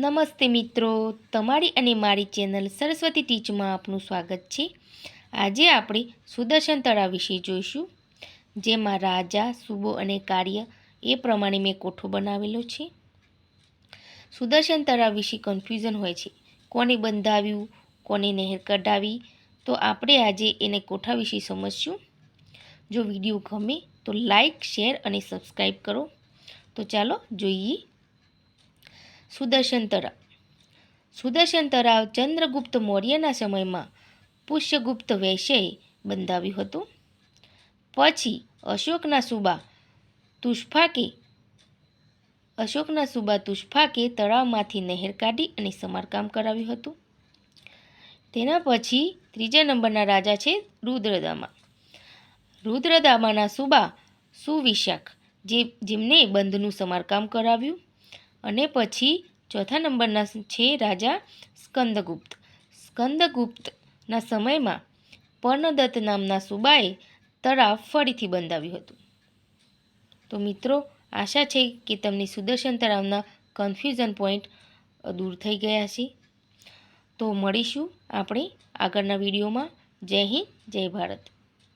નમસ્તે મિત્રો, તમારી અને મારી ચેનલ સરસ્વતી ટીચમાં આપનું સ્વાગત છે. આજે આપણે સુદર્શન તળાવ વિશે જોઈશું, જેમાં રાજા, સુબો અને કાર્ય એ પ્રમાણે મેં કોઠો બનાવેલો છે. સુદર્શન તળાવ વિશે કન્ફ્યુઝન હોય છે. કોને બંધાવ્યું, કોને નહેર કઢાવી, તો આપણે આજે એને કોઠા વિશે સમજશું. જો વીડિયો ગમે તો લાઈક શેર અને સબસ્ક્રાઈબ કરો. તો ચાલો જોઈએ. સુદર્શન તળાવ સુદર્શન તળાવ ચંદ્રગુપ્ત મૌર્યના સમયમાં પુષ્યગુપ્ત વૈશ્યએ બંધાવ્યું હતું. પછી અશોકના સુબા તુષ્ફાકે, અશોકના સુબા તુષ્ફાકે તળાવમાંથી નહેર કાઢી અને સમારકામ કરાવ્યું હતું. તેના પછી ત્રીજા નંબરના રાજા છે રુદ્રદામા. રુદ્રદામાના સુબા સુવિશાખ, જે જેમને બંધનું સમારકામ કરાવ્યું. અને પછી ચોથા નંબરના છે રાજા સ્કંદગુપ્ત. સ્કંદગુપ્તના સમયમાં પર્ણદત્ત નામના સુબાએ તળાવ ફરીથી બંધાવ્યું હતું. તો મિત્રો, આશા છે કે તમને સુદર્શન તળાવના કન્ફ્યુઝન પોઈન્ટ દૂર થઈ ગયા છે તો મળીશું આપણે આગળના વિડીયોમાં. જય હિન્દ, જય ભારત.